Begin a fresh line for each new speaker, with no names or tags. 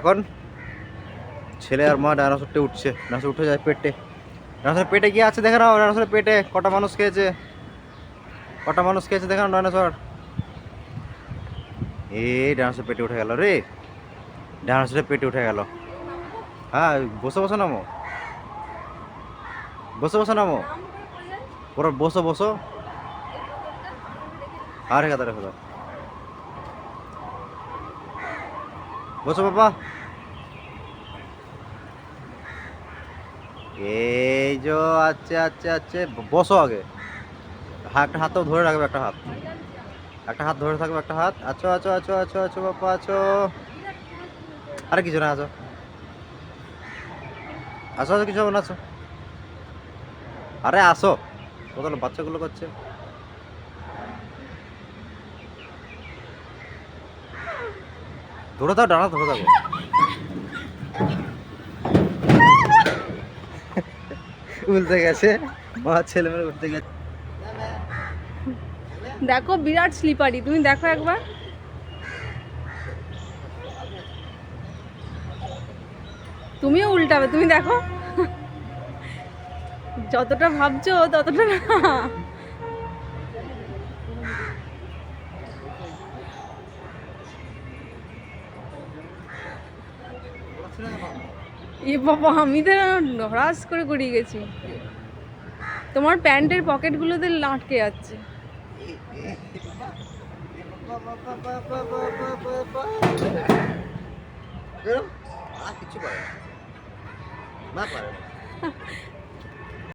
এখন ছেলে আর মা ডাইনোসরটে উঠছে। ডাইনোসর উঠে যায় পেটে। ডাইনোসরের পেটে কি আছে? দেখে নাও, ডাইনোসরের পেটে কটা মানুষ খেয়েছে। কটা মানুষ খেয়েছে? দেখে নাও ডাইনোসর। এ ডাইনোসর পেটে উঠে গেল রে। ডাইনোসরের পেটে উঠে গেল। হ্যাঁ বসে, বসো নামো। বসে, বসো নামো। পুরো বসো বসো। আর রেখে দাও বসো বাবা। এই যে আচ্ছা আচ্ছা আচ্ছা বসো আগে। একটা হাতও ধরে রাখবে একটা হাত। একটা হাত ধরে থাকবে একটা হাত। আছো আছো আছো আছো আছো বাবা, আছো। আরে কিছু না, আছো। আসো আসো কিছু না আসো আরে আসো। কোথাও বাচ্চাগুলো করছে। ধরে থাকো ডানা ধরে থাকো উল্টে গেছে। মা ছেলে মেয়ে উল্টে গেছে।
দেখো বিরাট স্লিপারি তুমি দেখো একবার। তুমিও উল্টাবে তুমি দেখো। যতটা ভাবছ ততটা না। এ বাবা আমি তো হ্রাস করে গড়িয়ে গেছি তোমার প্যান্টের পকেটগুলোতে আটকে যাচ্ছে
কিছু পারে না। না পারে না।